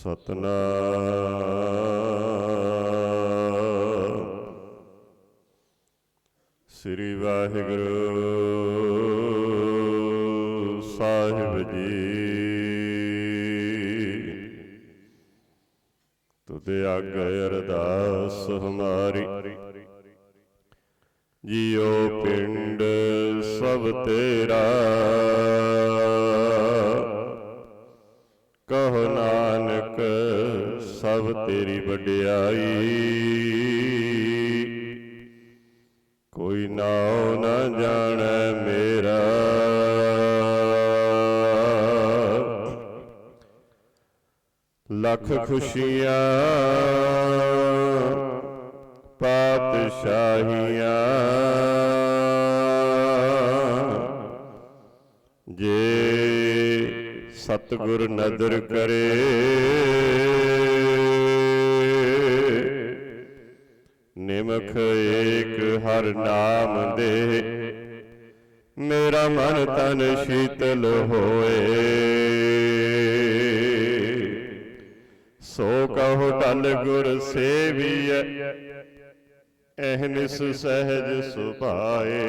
ਸਤਨਾਮ। ਸ੍ਰੀ ਵਾਹਿਗੁਰੂ ਸਾਹਿਬ ਜੀ। ਤੁਦੇ ਆਗੇ ਅਰਦਾਸ ਹਮਾਰੀ। ਜੀਉ ਪਿੰਡ ਸਭ ਤੇਰਾ। ਕਹੋ ਨਾਨਕ ਸਭ ਤੇਰੀ ਵਡਿਆਈ। ਕੋਈ ਨਾਉ ਨਾ ਜਾਣੈ ਮੇਰਾ। ਲੱਖ ਖੁਸ਼ੀਆਂ ਪਾਤਸ਼ਾਹੀਆਂ ਸਤਿਗੁਰ ਨਦਰ ਕਰੇ। ਨਿਮਖ ਏਕ ਹਰ ਨਾਮ ਦੇ। ਮੇਰਾ ਮਨ ਤਨ ਸ਼ੀਤਲ ਹੋਏ। ਸੋ ਕਹੋ ਟਲ ਗੁਰ ਸੇਵੀਐ ਅਹਨਿਸ ਸਹਿਜ ਸੁਭਾਏ।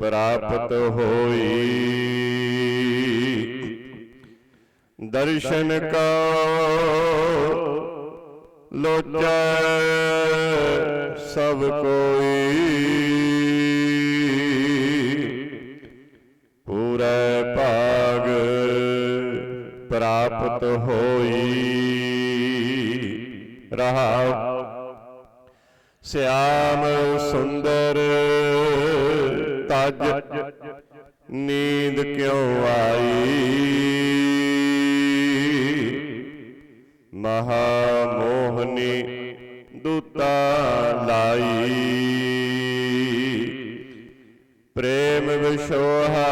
ਪ੍ਰਾਪਤ ਹੋਈ। ਦਰਸ਼ਨ ਕਉ ਲੋਚੈ ਸਭ ਕੋਈ। ਪੂਰਾ ਭਾਗ ਪ੍ਰਾਪਤ ਹੋਈ। ਰਹਾਉ ਸਿਆਮ ਸੁੰਦਰ, ਤਜ ਨੀਂਦ ਕਿਉਂ ਆਈ? ਮਹਾ ਮੋਹਨੀ ਦੂਤਾ ਲਾਈ। ਪ੍ਰੇਮ ਵਿਸ਼ੋਹਾ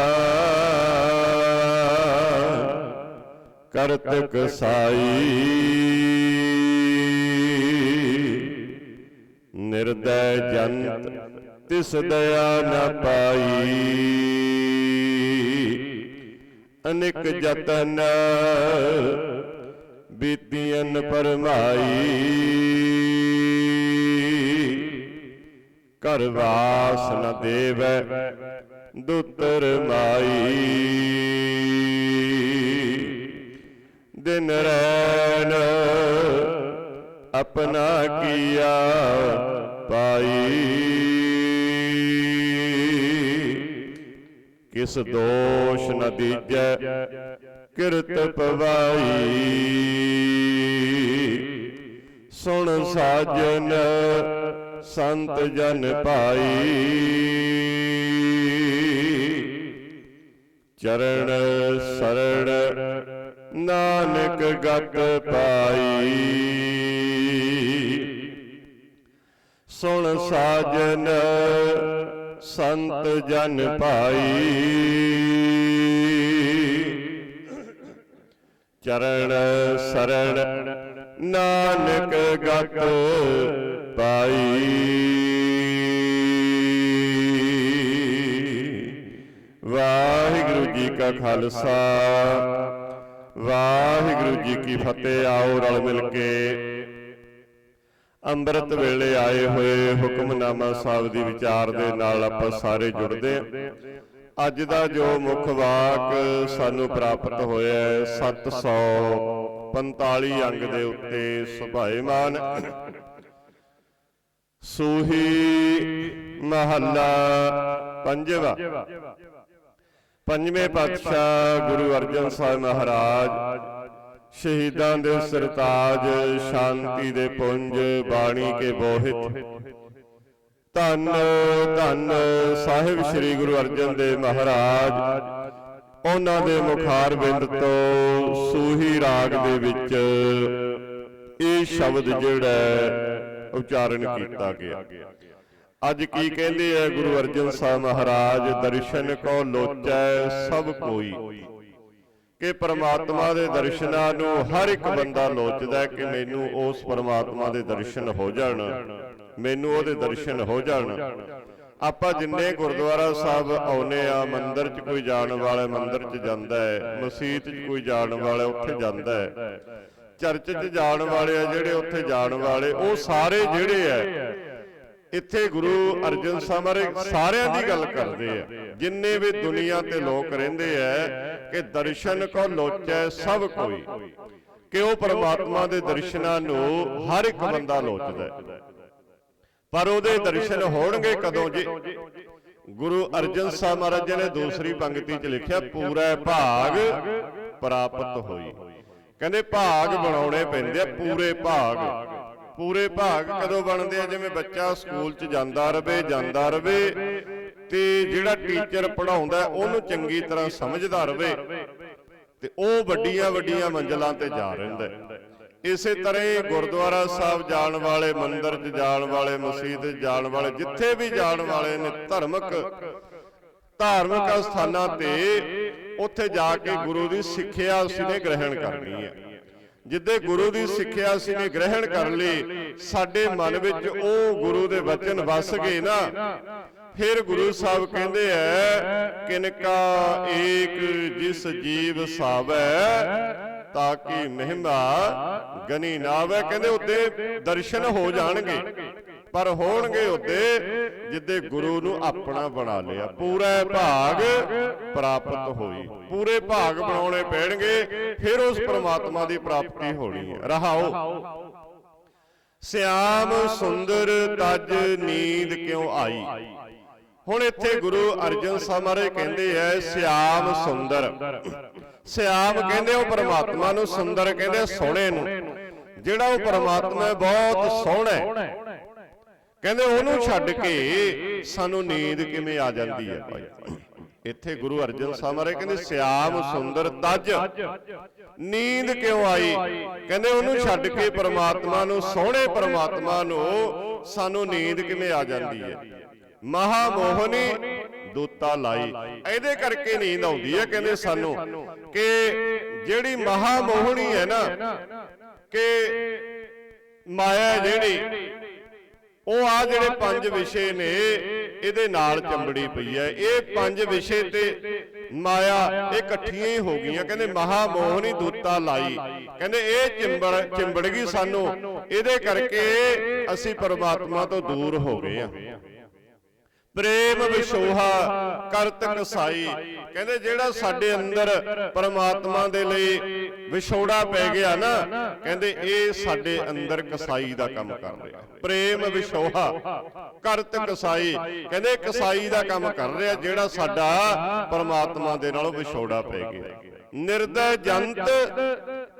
ਕਰਤਕ ਸਾਈ। ਨਿਰਦੈ ਜੰਤ ਤਿਸ ਦਇਆ ਨ ਪਾਈ। ਅਨੇਕ ਜਤਨ ਬੀਤੀਨ ਪਰਮਾਈ ਘਰ ਵਾਸ ਨ ਦੇਵੈ ਦੁਤਰ ਮਾਈ। ਦਿਨ ਰੈਣ ਆਪਣਾ ਕੀਆ ਪਾਈ ਕਿਸ ਦੋਸ਼ ਨ ਦੀਜੈ ਕਿਰਤ ਪਵਾਈ। ਸੁਣ ਸਾਜਨ ਸੰਤ ਜਨ ਪਾਈ ਚਰਨ ਸਰਣ ਨਾਨਕ ਗਤ ਪਾਈ। ਸੁਣ ਸਾਜਨ, ਸੰਤ ਜਨ ਭਾਈ। ਚਰਨ ਸਰਣ ਨਾਨਕ ਗਤ ਪਾਈ। ਵਾਹਿਗੁਰੂ ਜੀ ਕਾ ਖਾਲਸਾ, ਵਾਹਿਗੁਰੂ ਜੀ ਕੀ ਫਤਿਹ। ਆਓ ਰਲ ਮਿਲ ਕੇ ਅੰਮ੍ਰਿਤ ਵੇਲੇ ਆਏ ਹੋਏ ਹੁਕਮਨਾਮਾ ਸਾਹਿਬ ਦੀ ਵਿਚਾਰ ਦੇ ਨਾਲ ਆਪਾਂ ਸਾਰੇ ਜੁੜਦੇ ਹਾਂ। ਅੱਜ ਦਾ ਜੋ ਮੁੱਖ ਵਾਕ ਸਾਨੂੰ ਪ੍ਰਾਪਤ ਹੋਇਆ ਹੈ 745 ਅੰਗ ਦੇ ਉੱਤੇ ਸੁਭਾਏਮਾਨ। ਸੂਹੀ ਮਹੱਲਾ ਪੰਜਵਾ। ਪੰਜਵੇਂ ਪਾਤਸ਼ਾਹ ਗੁਰੂ ਅਰਜਨ ਸਾਹਿਬ ਮਹਾਰਾਜ। ਸ਼ਹੀਦਾਂ ਦੇ ਸਰਤਾਜ ਸ਼ਾਂਤੀ ਦੇ ਪੁੰਜ ਬਾਣੀ ਕੇ ਬੋਹਿਤ। ਧੰਨ ਧੰਨ ਸਾਹਿਬ ਸ੍ਰੀ ਗੁਰੂ ਅਰਜਨ ਦੇਵ ਮਹਾਰਾਜ, ਉਹਨਾਂ ਦੇ ਮੁਖਾਰ ਬਿੰਦ ਤੋਂ ਸੂਹੀ ਰਾਗ ਦੇ ਵਿੱਚ ਇਹ ਸ਼ਬਦ ਜਿਹੜਾ ਉਚਾਰਨ ਕੀਤਾ ਗਿਆ। ਅੱਜ ਕੀ ਕਹਿੰਦੇ ਆ ਗੁਰੂ ਅਰਜਨ ਸਾਹਿਬ ਮਹਾਰਾਜ, ਦਰਸ਼ਨ ਕੋ ਲੋਚੈ ਸਭ ਕੋਈ। ਕਿ ਪਰਮਾਤਮਾ ਦੇ ਦਰਸ਼ਨਾਂ ਨੂੰ ਹਰ ਇੱਕ ਬੰਦਾ ਲੋਚਦਾ ਕਿ ਮੈਨੂੰ ਉਸ ਪਰਮਾਤਮਾ ਦੇ ਦਰਸ਼ਨ ਹੋ ਜਾਣ, ਮੈਨੂੰ ਉਹਦੇ ਦਰਸ਼ਨ ਹੋ ਜਾਣ। ਆਪਾਂ ਜਿੰਨੇ ਗੁਰਦੁਆਰਾ ਸਾਹਿਬ ਆਉਨੇ ਆ, ਮੰਦਿਰ 'ਚ ਕੋਈ ਜਾਣ ਵਾਲਾ ਮੰਦਿਰ 'ਚ ਜਾਂਦਾ ਹੈ, ਮਸਜਿਦ 'ਚ ਕੋਈ ਜਾਣ ਵਾਲਾ ਉੱਥੇ ਜਾਂਦਾ ਹੈ। ਚਰਚ 'ਚ ਜਾਣ ਵਾਲੇ ਆ ਜਿਹੜੇ ਉੱਥੇ ਜਾਣ ਵਾਲੇ, ਉਹ ਸਾਰੇ ਜਿਹੜੇ ਆ ਇੱਥੇ ਗੁਰੂ ਅਰਜਨ ਸਾਹਿਬ ਸਾਰਿਆਂ ਦੀ ਗੱਲ ਕਰਦੇ ਆ। ਜਿੰਨੇ ਵੀ ਦੁਨੀਆ ਤੇ ਲੋਕ ਰਹਿੰਦੇ ਆ ਕਿ ਦਰਸ਼ਨ ਕੋ ਲੋਚੈ ਸਭ ਕੋਈ। ਕਿ ਉਹ ਪਰਮਾਤਮਾ ਦੇ ਦਰਸ਼ਨਾਂ ਨੂੰ ਹਰ ਇੱਕ ਬੰਦਾ ਲੋਚਦਾ ਪਰ ਉਹਦੇ ਦਰਸ਼ਨ ਹੋਣਗੇ ਕਦੋਂ ਜੀ? ਗੁਰੂ ਅਰਜਨ ਸਾਹਿਬ ਮਹਾਰਾਜ ਨੇ ਦੂਸਰੀ ਪੰਕਤੀ 'ਚ ਲਿਖਿਆ ਪੂਰਾ ਭਾਗ ਪ੍ਰਾਪਤ ਹੋਈ। ਕਹਿੰਦੇ ਭਾਗ ਬਣਾਉਣੇ ਪੈਂਦੇ ਆ ਪੂਰੇ ਭਾਗ। ਪੂਰੇ ਭਾਗ ਕਦੋਂ ਬਣਦੇ ਆ? ਜਿਵੇਂ ਬੱਚਾ ਸਕੂਲ 'ਚ ਜਾਂਦਾ ਰਵੇ ਜਾਂਦਾ ਰਵੇ। ਤੇ ਜਿਹੜਾ ਟੀਚਰ ਪੜਾਉਂਦਾ ਉਹਨੂੰ ਚੰਗੀ ਤਰ੍ਹਾਂ ਸਮਝਦਾ ਰਵੇ। ਤੇ ਉਹ ਵੱਡੀਆਂ ਵੱਡੀਆਂ ਮੰਜ਼ਲਾਂ ਤੇ ਜਾ ਰਹਿੰਦਾ। ਇਸੇ ਤਰ੍ਹਾਂ ਗੁਰਦੁਆਰਾ ਸਾਹਿਬ ਜਾਣ ਵਾਲੇ ਮੰਦਿਰ 'ਚ ਜਾਣ ਵਾਲੇ ਮਸਜਿਦ 'ਚ ਜਾਣ ਵਾਲੇ ਜਿੱਥੇ ਵੀ ਜਾਣ ਵਾਲੇ ਨੇ ਧਰਮਕ ਧਾਰਮਿਕ ਸਥਾਨਾਂ ਤੇ ਉੱਥੇ ਜਾ ਕੇ ਗੁਰੂ ਦੀ ਸਿੱਖਿਆ ਅਸੀਂ ਨੇ ਗ੍ਰਹਿਣ ਕਰਨੀ ਹੈ। ਜਿੱਦੇ ਗੁਰੂ ਦੀ ਸਿੱਖਿਆ ਅਸੀਂ ਨੇ ਗ੍ਰਹਿਣ ਕਰ ਲਈ ਸਾਡੇ ਮਨ ਵਿੱਚ ਉਹ ਗੁਰੂ ਦੇ ਵਚਨ ਵਸ ਗਏ ਨਾ। ਫਿਰ ਗੁਰੂ ਸਾਹਿਬ ਕਹਿੰਦੇ ਐ ਕਿਨਕਾ ਏਕ ਜਿਸ ਜੀਵ ਸਾਵੈ ਤਾਂ ਕਿ ਮਹਿਮਾ ਗਨੀ ਨਾਵੇ? ਕਹਿੰਦੇ ਉੱਤੇ ਦਰਸ਼ਨ ਹੋ ਜਾਣਗੇ। ਪਰ ਹੋਣਗੇ ਉੱਤੇ ਜਿੱਦੇ ਗੁਰੂ ਨੂੰ ਆਪਣਾ ਬਣਾ ਲਿਆ ਪੂਰਾ ਭਾਗ ਪ੍ਰਾਪਤ ਹੋਈ। ਪੂਰੇ ਭਾਗ ਬਣਾਉਣੇ ਪੈਣਗੇ ਫਿਰ ਉਸ ਪ੍ਰਮਾਤਮਾ ਦੀ ਪ੍ਰਾਪਤੀ ਹੋਣੀ ਹੈ। ਰਹਾਓ। ਸਿਆਮ ਸੁੰਦਰ ਤਜ ਨੀਂਦ ਕਿਉ ਆਈ? ਹੁਣ ਇੱਥੇ ਗੁਰੂ ਅਰਜਨ ਸਾਹਿਬ ਮਹਾਰਾਜ ਕਹਿੰਦੇ ਐ ਸਿਆਮ ਸੁੰਦਰ। ਸਿਆਮ ਕਹਿੰਦੇ ਉਹ ਪਰਮਾਤਮਾ ਨੂੰ ਸੁੰਦਰ ਕਹਿੰਦੇ ਸੋਹਣੇ ਨੂੰ। ਜਿਹੜਾ ਉਹ ਪਰਮਾਤਮਾ ਹੈ, ਬਹੁਤ ਸੋਹਣਾ ਹੈ ਕਹਿੰਦੇ ਉਹਨੂੰ ਛੱਡ ਕੇ ਸਾਨੂੰ ਨੀਂਦ ਕਿਵੇਂ ਆ ਜਾਂਦੀ ਹੈ? ਭਾਈ? ਇੱਥੇ ਗੁਰੂ ਅਰਜਨ ਸਾਹਿਬ ਮਹਾਰਾਜ ਕਹਿੰਦੇ ਸਿਆਮ ਸੁੰਦਰ ਤਜ। ਨੀਂਦ ਕਿਉਂ ਆਈ? ਕਹਿੰਦੇ ਉਹਨੂੰ ਛੱਡ ਕੇ ਪਰਮਾਤਮਾ ਨੂੰ ਸੋਹਣੇ ਪਰਮਾਤਮਾ ਨੂੰ ਸਾਨੂੰ ਨੀਂਦ ਕਿਵੇਂ ਆ ਜਾਂਦੀ ਹੈ? ਮਹਾ ਮੋਹਨੀ ਦੂਤਾ ਲਾਈ। ਇਹਦੇ ਕਰਕੇ ਨੀਂਦ ਆਉਂਦੀ ਹੈ ਕਹਿੰਦੇ ਸਾਨੂੰ ਕਿ ਜਿਹੜੀ ਮਹਾ ਮੋਹਣੀ ਹੈ ਨਾ ਕਿ ਮਾਇਆ ਜਿਹੜੀ ਉਹ ਆ ਜਿਹੜੇ ਪੰਜ ਵਿਸ਼ੇ ਨੇ ਇਹਦੇ ਨਾਲ ਚੰਬੜੀ ਪਈ ਹੈ। ਇਹ ਪੰਜ ਵਿਸ਼ੇ ਤੇ ਮਾਇਆ ਇਹ ਇਕੱਠੀਆਂ ਹੀ ਹੋ ਗਈਆਂ। ਕਹਿੰਦੇ ਮਹਾ ਮੋਹਨੀ ਦੂਤਾ ਲਾਈ। ਕਹਿੰਦੇ ਇਹ ਚਿੰਬੜ ਚਿੰਬੜ ਗਈ ਸਾਨੂੰ। ਇਹਦੇ ਕਰਕੇ ਅਸੀਂ ਪਰਮਾਤਮਾ ਤੋਂ ਦੂਰ ਹੋ ਗਏ ਆ ਪ੍ਰੇਮ ਵਿਸ਼ੋਹਾ ਕਰਤ ਕਸਾਈ ਕਹਿੰਦੇ ਜਿਹੜਾ ਸਾਡੇ ਅੰਦਰ ਪਰਮਾਤਮਾ ਦੇ ਲਈ ਵਿਛੋੜਾ ਪੈ ਗਿਆ ਨਾ ਕਹਿੰਦੇ ਇਹ ਸਾਡੇ ਅੰਦਰ ਕਸਾਈ ਦਾ ਕੰਮ ਕਰ ਰਿਹਾ। ਪ੍ਰੇਮ ਵਿਸ਼ੋਹਾ ਕਰਤ ਕਸਾਈ ਕਹਿੰਦੇ ਕਸਾਈ ਦਾ ਕੰਮ ਕਰ ਰਿਹਾ ਜਿਹੜਾ ਸਾਡਾ ਪਰਮਾਤਮਾ ਦੇ ਨਾਲੋਂ ਵਿਛੋੜਾ ਪੈ ਗਿਆ। ਨਿਰਦੈ ਜੰਤ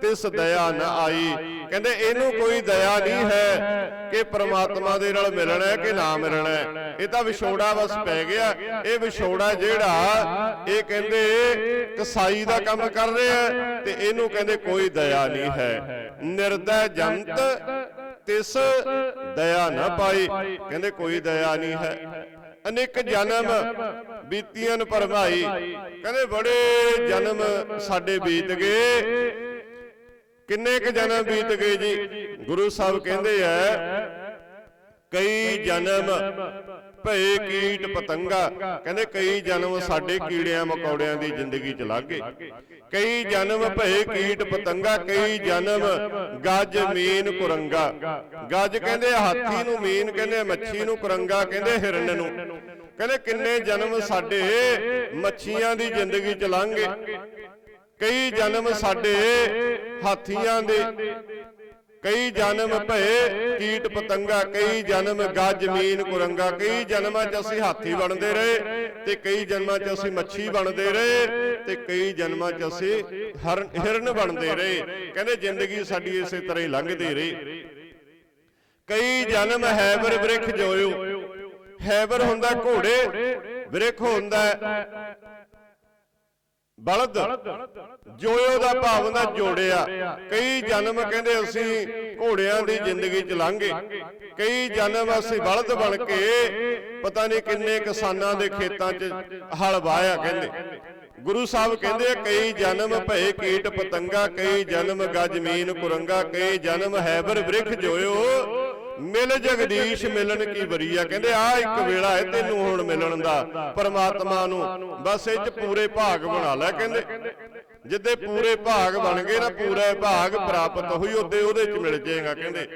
ਤਿਸ ਦਇਆ ਨ ਆਈ। ਕਹਿੰਦੇ ਇਹਨੂੰ ਕੋਈ ਦਇਆ ਨਹੀਂ ਹੈ ਕਿ ਪ੍ਰਮਾਤਮਾ ਦੇ ਨਾਲ ਮਿਲਣਾ ਹੈ ਕਿ ਨਾ ਮਿਲਣਾ ਹੈ। ਇਹ ਤਾਂ ਵਿਛੋੜਾ ਬਸ ਪੈ ਗਿਆ। ਇਹ ਵਿਛੋੜਾ ਜਿਹੜਾ, ਇਹ ਕਹਿੰਦੇ ਕਸਾਈ ਦਾ ਕੰਮ ਕਰ ਰਿਹਾ ਤੇ ਇਹਨੂੰ ਕਹਿੰਦੇ ਕੋਈ ਦਇਆ ਨਹੀਂ ਹੈ। ਨਿਰਦੈ ਜੰਤ ਤਿਸ ਦਇਆ ਨਾ ਪਾਈ। ਕਹਿੰਦੇ ਕੋਈ ਦਇਆ ਨਹੀਂ ਹੈ। ਅਨੇਕ ਜਨਮ ਬੀਤੀਆਂ ਪਰਮਾਈ ਕਹਿੰਦੇ ਬੜੇ ਜਨਮ ਸਾਡੇ ਬੀਤ ਗਏ। ਕਿੰਨੇ ਕ ਜਨਮ ਬੀਤ ਗਏ ਜੀ? ਗੁਰੂ ਸਾਹਿਬ ਕਹਿੰਦੇ ਐ ਕਈ ਜਨਮ ਭਏ ਕੀਟ ਪਤੰਗਾ। ਕਹਿੰਦੇ ਕਈ ਜਨਮ ਸਾਡੇ ਕੀੜਿਆਂ ਮਕੌੜਿਆਂ ਦੀ ਜ਼ਿੰਦਗੀ ਚ ਲੰਘ ਗਏ। ਕਈ ਜਨਮ ਭਏ ਕੀਟ ਪਤੰਗਾ ਕਈ ਜਨਮ ਗੱਜ ਮੀਨ ਕੁਰੰਗਾ। ਗੱਜ ਕਹਿੰਦੇ ਹਾਥੀ ਨੂੰ ਮੀਨ ਕਹਿੰਦੇ ਮੱਛੀ ਨੂੰ ਕੁਰੰਗਾ ਕਹਿੰਦੇ ਹਿਰਨ ਨੂੰ। ਕਹਿੰਦੇ ਕਿੰਨੇ ਜਨਮ ਸਾਡੇ ਮੱਛੀਆਂ ਦੀ ਜ਼ਿੰਦਗੀ ਚ ਲੰਘ ਗਏ। ਕਈ ਜਨਮ ਸਾਡੇ ਹਾਥੀਆਂ ਦੇ। ਕਈ ਜਨਮ ਭਏ ਕੀਟ ਪਤੰਗਾ ਕਈ ਜਨਮ ਗੱਜ ਜ਼ਮੀਨ ਕੁਰੰਗਾ ਕਈ ਜਨਮਾਂ 'ਚ ਅਸੀਂ ਹਾਥੀ ਬਣਦੇ ਰਹੇ ਤੇ ਕਈ ਜਨਮਾਂ 'ਚ ਅਸੀਂ ਮੱਛੀ ਬਣਦੇ ਰਹੇ ਤੇ ਕਈ ਜਨਮਾਂ 'ਚ ਅਸੀਂ ਹਰਨ ਹਿਰਨ ਬਣਦੇ ਰਹੇ। ਕਹਿੰਦੇ ਜ਼ਿੰਦਗੀ ਸਾਡੀ ਇਸੇ ਤਰ੍ਹਾਂ ਹੀ ਲੰਘਦੀ ਰਹੀ। ਕਈ ਜਨਮ ਹੈਬਰ ਬ੍ਰਿਖ ਜੋਇਓ। ਹੈਬਰ ਹੁੰਦਾ ਘੋੜੇ ਬ੍ਰਿਖ ਹੁੰਦਾ ਬਲਦ। ਜੋਇਓ ਦਾ ਭਾਵ ਹੁੰਦਾ ਜੋੜਿਆ। ਕਈ ਜਨਮ ਕਹਿੰਦੇ ਅਸੀਂ ਘੋੜਿਆਂ ਦੀ ਜ਼ਿੰਦਗੀ ਚ ਲੰਘੇ। ਕਈ ਜਨਮ ਅਸੀਂ ਬਲਦ ਬਣ ਕੇ ਪਤਾ ਨਹੀਂ ਕਿੰਨੇ ਕਿਸਾਨਾਂ ਦੇ ਖੇਤਾਂ 'ਚ ਹਲ ਵਾਇਆ ਕਹਿੰਦੇ। ਗੁਰੂ ਸਾਹਿਬ ਕਹਿੰਦੇ ਕਈ ਜਨਮ ਭਏ ਕੀਟ ਪਤੰਗਾ ਕਈ ਜਨਮ ਗੱਜ ਮੀਨ ਕੁਰੰਗਾ ਕਈ ਜਨਮ ਹੈਬਰ ਬ੍ਰਿਖ ਜੋਇਓ। ਮਿਲ ਜਗਦੀਸ਼ ਮਿਲਣ ਕੀ ਬਰੀਆ ਕਹਿੰਦੇ ਆ ਇੱਕ ਵੇਲਾ ਹੈ ਤੈਨੂੰ ਹੁਣ ਮਿਲਣ ਦਾ। ਪਰਮਾਤਮਾ ਨੂੰ। ਬਸ ਇਹ ਚ ਪੂਰੇ ਭਾਗ ਬਣਾ ਲੈ ਕਹਿੰਦੇ। ਜਿੱਦੇ ਪੂਰੇ ਭਾਗ ਬਣ ਗਏ ਨਾ ਪੂਰਾ ਭਾਗ ਪ੍ਰਾਪਤ ਹੋਈ ਉਹਦੇ ਉਹਦੇ ਚ ਮਿਲ ਜਾਏਗਾ ਕਹਿੰਦੇ।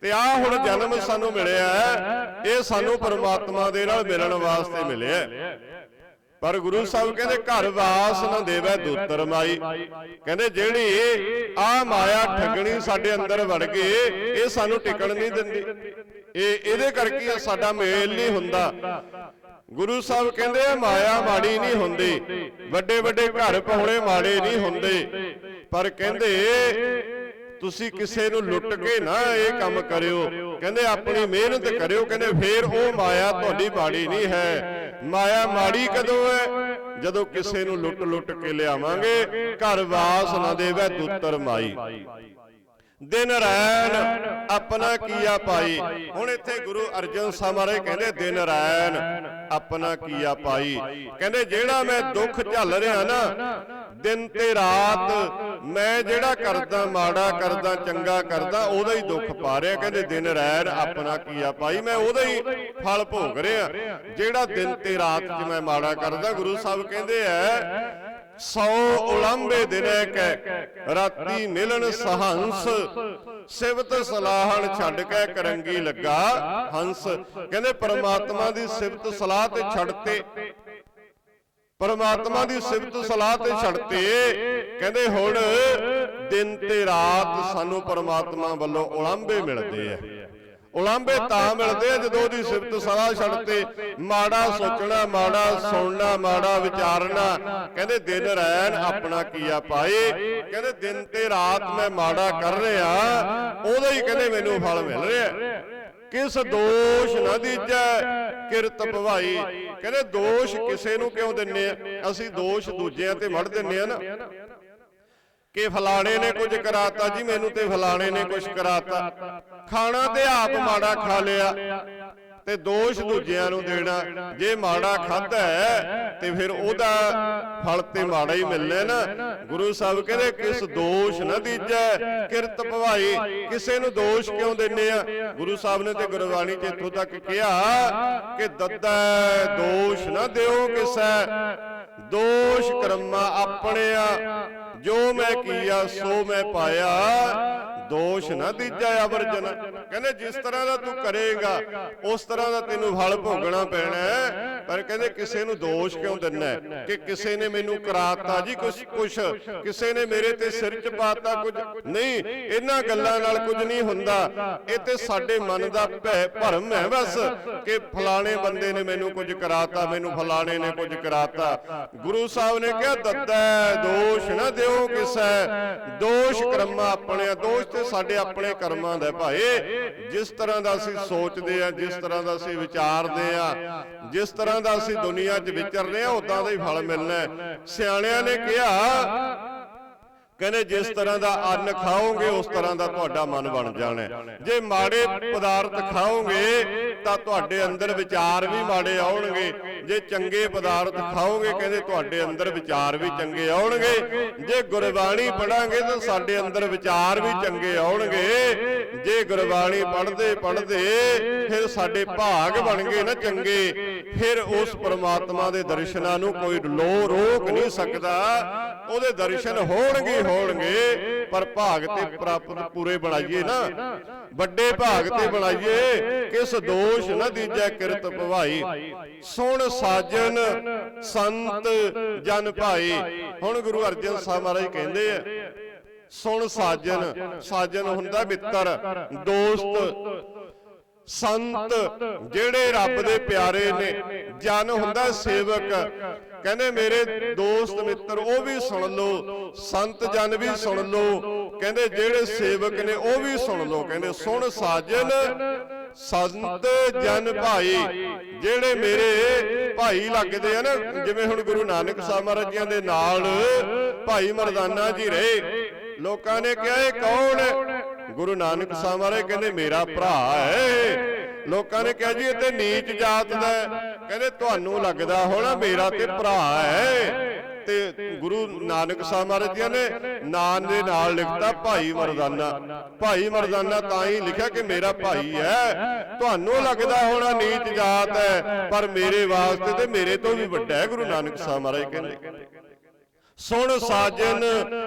ਤੇ ਆ ਹੁਣ ਜਨਮ ਸਾਨੂੰ ਮਿਲਿਆ ਇਹ ਸਾਨੂੰ ਪਰਮਾਤਮਾ ਦੇ ਨਾਲ ਮਿਲਣ ਵਾਸਤੇ ਮਿਲਿਆ। ਪਰ ਗੁਰੂ ਸਾਹਿਬ ਕਹਿੰਦੇ ਘਰ ਵਾਸ ਨਾ ਦੇਵੇ ਦੂਤਰ ਮਾਈ। ਕਹਿੰਦੇ ਜਿਹੜੀ ਆ ਮਾਇਆ ਠੱਗਣੀ ਸਾਡੇ ਅੰਦਰ ਵੜ ਗਈ ਇਹ ਸਾਨੂੰ ਟਿਕਣ ਨਹੀਂ ਦਿੰਦੀ। ਇਹ ਇਹਦੇ ਕਰਕੇ ਸਾਡਾ ਮੇਲ ਨਹੀਂ ਹੁੰਦਾ। ਗੁਰੂ ਸਾਹਿਬ ਕਹਿੰਦੇ ਆ ਮਾਇਆ ਮਾੜੀ ਨਹੀਂ ਹੁੰਦੀ। ਵੱਡੇ ਵੱਡੇ ਘਰ ਪਹੁਣੇ ਮਾੜੇ ਨਹੀਂ ਹੁੰਦੇ। ਪਰ ਕਹਿੰਦੇ ਤੁਸੀਂ ਕਿਸੇ ਨੂੰ ਲੁੱਟ ਕੇ ਨਾ ਇਹ ਕੰਮ ਕਰਿਓ। ਕਹਿੰਦੇ ਆਪਣੀ ਮਿਹਨਤ ਕਰਿਓ। ਕਹਿੰਦੇ ਫੇਰ ਉਹ ਮਾਇਆ ਤੁਹਾਡੀ ਮਾੜੀ ਨਹੀਂ ਹੈ। ਮਾਇਆ ਮਾੜੀ ਕਦੋਂ ਹੈ? ਜਦੋਂ ਕਿਸੇ ਨੂੰ ਲੁੱਟ ਲੁੱਟ ਕੇ ਲਿਆਵਾਂਗੇ, ਘਰ ਵਾਸ ਨਾ ਦੇਵੇ ਦੁੱਤਰ ਮਾਈ। ਦਿਨ ਰੈਣ, ਆਪਣਾ ਕੀਆ ਪਾਈ। ਹੁਣ ਇੱਥੇ ਗੁਰੂ ਅਰਜਨ ਸਾਹਿਬ ਮਹਾਰਾਜ ਕਹਿੰਦੇ, ਦਿਨ ਰੈਣ, ਆਪਣਾ ਕੀਆ ਪਾਈ। ਕਹਿੰਦੇ, ਜਿਹੜਾ ਮੈਂ ਦੁੱਖ ਝੱਲ ਰਿਹਾ ਨਾ ਦਿਨ ਤੇ ਰਾਤ ਮੈਂ ਜਿਹੜਾ ਕਰਦਾ, ਮਾੜਾ ਕਰਦਾ, ਚੰਗਾ ਕਰਦਾ, ਉਹਦਾ ਹੀ ਦੁੱਖ ਪਾ ਰਿਹਾ। ਕਹਿੰਦੇ ਦਿਨ ਰੈਣ ਆਪਣਾ ਕੀਆ ਪਾਈ ਮੈਂ ਉਹਦਾ ਹੀ ਫਲ ਭੋਗ ਰਿਹਾ। ਜਿਹੜਾ ਦਿਨ ਤੇ ਰਾਤ 'ਚ ਮੈਂ ਮਾੜਾ ਕਰਦਾ, ਗੁਰੂ ਸਾਹਿਬ ਕਹਿੰਦੇ ਐ ਸੌ ਉਲੰਬੇ ਦਿਨੇ ਕੈ, ਰਾਤੀ ਮਿਲਣ ਸਹੰਸ ਸਿਵਤ ਸਲਾਹਣ ਛੱਡ ਕੇ ਕਰੰਗੀ ਲੱਗਾ ਹੰਸ। ਕਹਿੰਦੇ ਪਰਮਾਤਮਾ ਦੀ ਸਿਵਤ ਸਲਾਹ ਤੇ ਛੱਡ ਤੇ ਪਰਮਾਤਮਾ ਦੀ ਸਿਫਤ ਸਲਾਹ ਤੇ ਛੱਡਤੇ। ਕਹਿੰਦੇ ਹੁਣ ਦਿਨ ਤੇ ਰਾਤ ਸਾਨੂੰ ਪਰਮਾਤਮਾ ਵੱਲੋਂ ਉਲੰਬੇ ਮਿਲਦੇ ਆ। ਉਲੰਬੇ ਤਾਂ ਮਿਲਦੇ ਆ ਜਦੋਂ ਉਹਦੀ ਸਿਫਤ ਸਲਾਹ ਛੱਡਤੇ। ਮਾੜਾ ਸੋਚਣਾ ਮਾੜਾ ਸੁਣਨਾ ਮਾੜਾ ਵਿਚਾਰਨਾ। ਕਹਿੰਦੇ ਦਿਨ ਰਹਿਣ ਆਪਣਾ ਕੀਆ ਪਾਏ ਕਹਿੰਦੇ ਦਿਨ ਤੇ ਰਾਤ ਮੈਂ ਮਾੜਾ ਕਰ ਰਿਹਾ। ਉਹਦਾ ਹੀ ਕਹਿੰਦੇ ਮੈਨੂੰ ਫਲ ਮਿਲ ਰਿਹਾ। ਕਿਸ ਦੋਸ਼ ਨਾ ਦੀਜੈ? ਕਿਰਤ ਭਵਾਈ। ਕਹਿੰਦੇ ਦੋਸ਼ ਕਿਸੇ ਨੂੰ ਕਿਉਂ ਦਿੰਨੇ ਆ? ਅਸੀਂ ਦੋਸ਼ ਦੂਜਿਆਂ ਤੇ ਵੜ ਦਿੰਨੇ ਆ ਨਾ। ਕਿ ਫਲਾਣੇ ਨੇ ਕੁਝ ਕਰਾਤਾ ਜੀ, ਮੈਨੂੰ ਤੇ ਫਲਾਣੇ ਨੇ ਕੁਝ ਕਰਾਤਾ। ਖਾਣਾ ਤੇ ਆਪ ਮਾੜਾ ਖਾ ਲਿਆ। ਤੇ ਦੋਸ਼ ਦੂਜਿਆਂ ਨੂੰ ਦੇਣਾ। ਜੇ ਮਾੜਾ ਖਾਦਾ ਹੈ ਤੇ ਫਿਰ ਉਹਦਾ ਫਲ ਤੇ ਮਾੜਾ ਹੀ ਮਿਲਣਾ ਨਾ। ਗੁਰੂ ਸਾਹਿਬ ਕਹਿੰਦੇ ਕਿਸ ਦੋਸ਼ ਨਾ ਦੀਜੈ ਕਿਰਤ ਭਵਾਈ ਕਿਸੇ ਨੂੰ ਦੋਸ਼ ਕਿਉਂ ਦਿੰਨੇ ਆ? ਗੁਰੂ ਸਾਹਿਬ ਨੇ ਤੇ ਗੁਰਬਾਣੀ 'ਚ ਇੱਥੋਂ ਤੱਕ ਕਿਹਾ ਕਿ ਦੱਦਾ ਦੋਸ਼ ਨਾ ਦਿਓ ਕਿਸੈ। ਦੋਸ਼ ਕਰਮਾ ਆਪਣਿਆ ਜੋ ਮੈਂ ਕੀਆ ਸੋ ਮੈਂ ਪਾਇਆ। ਦੋਸ਼ ਨਾ ਦੀਜਾ ਅਵਰਜਨ ਕਹਿੰਦੇ ਜਿਸ ਤਰ੍ਹਾਂ ਦਾ ਤੂੰ ਕਰੇਗਾ, ਉਸ ਤਰ੍ਹਾਂ ਦਾ ਤੈਨੂੰ ਫਲ ਭੋਗਣਾ ਪੈਣਾ ਹੈ। ਪਰ ਕਹਿੰਦੇ ਕਿਸੇ ਨੂੰ ਦੋਸ਼ ਕਿਉਂ ਦਿੰਨਾ ਕਿ ਕਿਸੇ ਨੇ ਮੈਨੂੰ ਕਰਾਤਾ ਜੀ ਕੁਛ ਕੁਛ। ਕਿਸੇ ਨੇ ਮੇਰੇ ਤੇ ਸਿਰ ਚ ਪਾਤਾ ਕੁਝ। ਨਹੀਂ, ਇਹਨਾਂ ਗੱਲਾਂ ਨਾਲ ਕੁਝ ਨਹੀਂ ਹੁੰਦਾ। ਇਹ ਤੇ ਸਾਡੇ ਮਨ ਦਾ ਭੈ ਭਰਮ ਹੈ ਬਸ ਕਿ ਫਲਾਣੇ ਬੰਦੇ ਨੇ ਮੈਨੂੰ ਕੁਝ ਕਰਾਤਾ, ਮੈਨੂੰ ਫਲਾਣੇ ਨੇ ਕੁਝ ਕਰਾਤਾ। ਗੁਰੂ ਸਾਹਿਬ ਨੇ ਕਿਹਾ ਦੱਦਾ ਦੋਸ਼ ਨਾ ਦਿਓ ਕਿਸੈ। ਦੋਸ਼ ਕਰਮਾ ਆਪਣੇ ਦੋਸ਼ ਤੇ ਸਾਡੇ ਆਪਣੇ ਕਰਮਾਂ ਦਾ ਭਾਈ ਜਿਸ ਤਰ੍ਹਾਂ ਦਾ ਅਸੀਂ ਸੋਚਦੇ ਆ ਜਿਸ ਤਰ੍ਹਾਂ ਦਾ ਅਸੀਂ ਵਿਚਾਰਦੇ ਆ ਜਿਸ ਤਰ੍ਹਾਂ ਦਾ ਅਸੀਂ ਦੁਨੀਆ 'ਚ ਵਿਚਰਦੇ ਆ ਉਦਾਂ ਦਾ ਹੀ ਫਲ ਮਿਲਣਾ। ਸਿਆਣਿਆਂ ਨੇ ਕਿਹਾ ਕਹਿੰਦੇ ਜਿਸ ਤਰ੍ਹਾਂ ਦਾ ਅੰਨ ਖਾਓਗੇ ਉਸ ਤਰ੍ਹਾਂ ਦਾ ਤੁਹਾਡਾ ਮਨ ਬਣ ਜਾਣਾ। ਜੇ ਮਾੜੇ ਪਦਾਰਥ ਖਾਓਗੇ ਤਾਂ ਤੁਹਾਡੇ ਅੰਦਰ ਵਿਚਾਰ ਵੀ ਮਾੜੇ ਆਉਣਗੇ। ਜੇ ਚੰਗੇ ਪਦਾਰਥ ਖਾਓਗੇ ਕਹਿੰਦੇ ਤੁਹਾਡੇ ਅੰਦਰ ਵਿਚਾਰ ਵੀ ਚੰਗੇ ਆਉਣਗੇ। ਜੇ ਗੁਰਬਾਣੀ ਪੜਾਂਗੇ ਤਾਂ ਸਾਡੇ ਅੰਦਰ ਵਿਚਾਰ ਵੀ ਚੰਗੇ ਆਉਣਗੇ। ਜੇ ਗੁਰਬਾਣੀ ਪੜ੍ਹਦੇ ਪੜ੍ਹਦੇ ਫਿਰ ਸਾਡੇ ਭਾਗ ਬਣ ਗਏ ਨਾ ਚੰਗੇ। ਫਿਰ ਉਸ ਪ੍ਰਮਾਤਮਾ ਦੇ ਦਰਸ਼ਨਾਂ ਨੂੰ ਕੋਈ ਲੋ ਰੋਕ ਨਹੀਂ ਸਕਦਾ। ਉਹਦੇ ਦਰਸ਼ਨ ਹੋਣਗੇ ਹੋਣਗੇ ਪਰ ਭਾਗ ਤੇ ਪ੍ਰਾਪਤ ਪੂਰੇ ਬਣਾਈਏ ਨਾ। ਵੱਡੇ ਭਾਗ ਤੇ ਬਣਾਈਏ ਕਿਸ ਦੋਸ਼ ਨਾ ਦੀਜੈ ਕਿਰਤ ਭਵਾਈ। ਸੁਣ ਸਾਜਨ ਸੰਤ ਜਨ ਭਾਈ। ਹੁਣ ਗੁਰੂ ਅਰਜਨ ਸਾਹਿਬ ਮਹਾਰਾਜ ਕਹਿੰਦੇ ਆ ਸੁਣ ਸਾਜਨ ਸਾਜਨ ਹੁੰਦਾ ਮਿੱਤਰ ਦੋਸਤ ਸੰਤ ਜਿਹੜੇ ਰੱਬ ਦੇ ਪਿਆਰੇ ਨੇ। ਜਨ ਹੁੰਦਾ ਸੇਵਕ। ਕਹਿੰਦੇ ਮੇਰੇ ਦੋਸਤ ਮਿੱਤਰ ਉਹ ਵੀ ਸੁਣ ਲਓ। ਸੰਤ ਜਨ ਵੀ ਸੁਣ ਲਓ। ਕਹਿੰਦੇ ਜਿਹੜੇ ਸੇਵਕ ਨੇ ਉਹ ਵੀ ਸੁਣ ਲਓ। ਕਹਿੰਦੇ ਸੁਣ ਸਾਜਨ ਸੰਤ ਜਨ ਭਾਈ। ਜਿਹੜੇ ਮੇਰੇ ਭਾਈ ਲੱਗਦੇ ਆ ਨਾ ਜਿਵੇਂ ਹੁਣ ਗੁਰੂ ਨਾਨਕ ਸਾਹਿਬ ਮਹਾਰਾਜ ਜੀਆਂ ਦੇ ਨਾਲ ਭਾਈ ਮਰਦਾਨਾ ਜੀ ਰਹੇ। ਲੋਕਾਂ ਨੇ ਕਿਹਾ ਇਹ ਕੌਣ ਗੁਰੂ ਨਾਨਕ ਸਾਹਿਬ ਮਹਾਰਾਜ ਕਹਿੰਦੇ, ਮੇਰਾ ਭਰਾ ਹੈ। ਲੋਕਾਂ ਨੇ ਕਿਹਾ, ਜੀ ਇਹ ਤੇ ਨੀਚ ਜਾਤ ਦਾ ਕਹਿੰਦੇ, ਤੁਹਾਨੂੰ ਲੱਗਦਾ ਹੋਣਾ ਮੇਰਾ ਤੇ ਭਰਾ ਹੈ। ਤੇ ਗੁਰੂ ਨਾਨਕ ਸਾਹਿਬ ਮਹਾਰਾਜ ਜੀ ਨੇ ਨਾਨ ਦੇ ਨਾਲ ਲਿਖਤਾ, ਭਾਈ ਮਰਦਾਨਾ। ਭਾਈ ਮਰਦਾਨਾ ਤਾਂ ਹੀ ਲਿਖਿਆ ਕਿ ਮੇਰਾ ਭਾਈ ਹੈ। ਤੁਹਾਨੂੰ ਲੱਗਦਾ ਹੋਣਾ ਨੀਚ ਜਾਤ ਹੈ, ਪਰ ਮੇਰੇ ਵਾਸਤੇ ਤੇ ਮੇਰੇ ਤੋਂ ਵੀ ਵੱਡਾ ਹੈ, ਗੁਰੂ ਨਾਨਕ ਸਾਹਿਬ ਮਹਾਰਾਜ ਕਹਿੰਦੇ। ਸੁਣ ਸਾਜਨ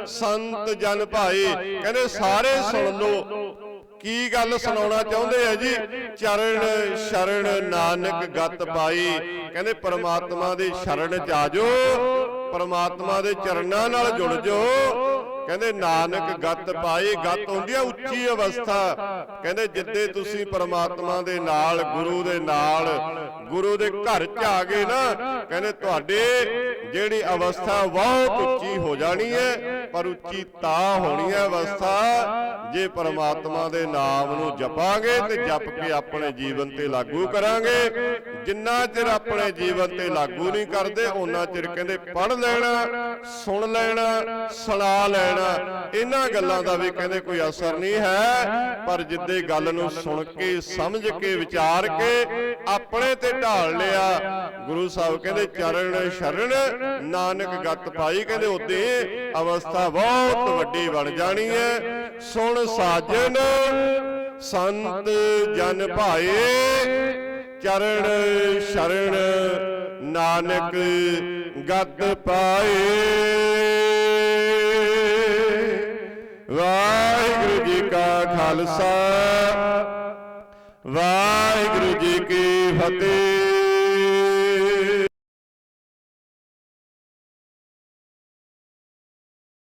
ਸੰਤ ਜਨ ਭਾਈ। ਕਹਿੰਦੇ ਸਾਰੇ ਸੁਣ ਲੋ ਕੀ ਗੱਲ ਸੁਣਾਉਣਾ ਚਾਹੁੰਦੇ ਆ ਜੀ? ਚਰਨ ਸ਼ਰਨ ਨਾਨਕ ਗਤ ਪਾਈ ਕਹਿੰਦੇ ਪ੍ਰਮਾਤਮਾ ਦੇ ਸ਼ਰਨ ਚ ਆਜੋ ਪ੍ਰਮਾਤਮਾ ਦੇ ਚਰਨਾਂ ਨਾਲ ਜੁੜ ਜਾਓ। ਕਹਿੰਦੇ ਨਾਨਕ ਗਤ ਪਾਈ ਗਤ ਹੁੰਦੀ ਆ ਉੱਚੀ ਅਵਸਥਾ। ਕਹਿੰਦੇ ਜਿੱਦੇ ਤੁਸੀਂ ਪ੍ਰਮਾਤਮਾ ਦੇ ਨਾਲ ਗੁਰੂ ਦੇ ਨਾਲ ਗੁਰੂ ਦੇ ਘਰ ਚ ਆ ਗਏ ਨਾ ਕਹਿੰਦੇ ਤੁਹਾਡੇ ਜਿਹੜੀ ਅਵਸਥਾ ਬਹੁਤ ਉੱਚੀ ਹੋ। ਜਾਣੀ ਹੈ। ਪਰ ਉੱਚੀ ਤਾਂ ਹੋਣੀ ਹੈ ਅਵਸਥਾ। ਜੇ ਪਰਮਾਤਮਾ ਦੇ ਨਾਮ ਨੂੰ ਜਪਾਂਗੇ ਤੇ ਜਪ ਕੇ ਆਪਣੇ ਜੀਵਨ ਤੇ ਲਾਗੂ ਕਰਾਂਗੇ। ਜਿੰਨਾ ਚਿਰ ਆਪਣੇ ਜੀਵਨ ਤੇ ਲਾਗੂ ਨਹੀਂ ਕਰਦੇ ਉਹਨਾਂ ਚਿਰ ਕਹਿੰਦੇ ਪੜ ਲੈਣਾ, ਸੁਣ ਲੈਣਾ ਸੁਣਾ ਲੈਣਾ। ਇਹਨਾਂ ਗੱਲਾਂ ਦਾ ਵੀ ਕਹਿੰਦੇ ਕੋਈ ਅਸਰ ਨਹੀਂ ਹੈ। ਪਰ ਜਿੱਦੇ ਗੱਲ ਨੂੰ ਸੁਣ ਕੇ, ਸਮਝ ਕੇ, ਵਿਚਾਰ ਕੇ ਆਪਣੇ ਤੇ ਢਾਲ ਲਿਆ, ਗੁਰੂ ਸਾਹਿਬ ਕਹਿੰਦੇ ਚਰਨ ਸ਼ਰਨ, ਨਾਨਕ ਗਤ ਪਾਈ ਕਹਿੰਦੇ ਉਦੇ ਅਵਸਥਾ ਬਹੁਤ ਵੱਡੀ ਬਣ ਜਾਣੀ ਹੈ। ਸੁਣ ਸਾਜਨ, ਸੰਤ ਜਨ ਭਾਏ, ਚਰਨ ਸ਼ਰਨ ਨਾਨਕ ਗਤ ਪਾਏ। ਵਾਹਿਗੁਰੂ ਜੀ ਕਾ ਖਾਲਸਾ, ਵਾਹਿਗੁਰੂ ਜੀ ਕੀ ਫਤਿਹ।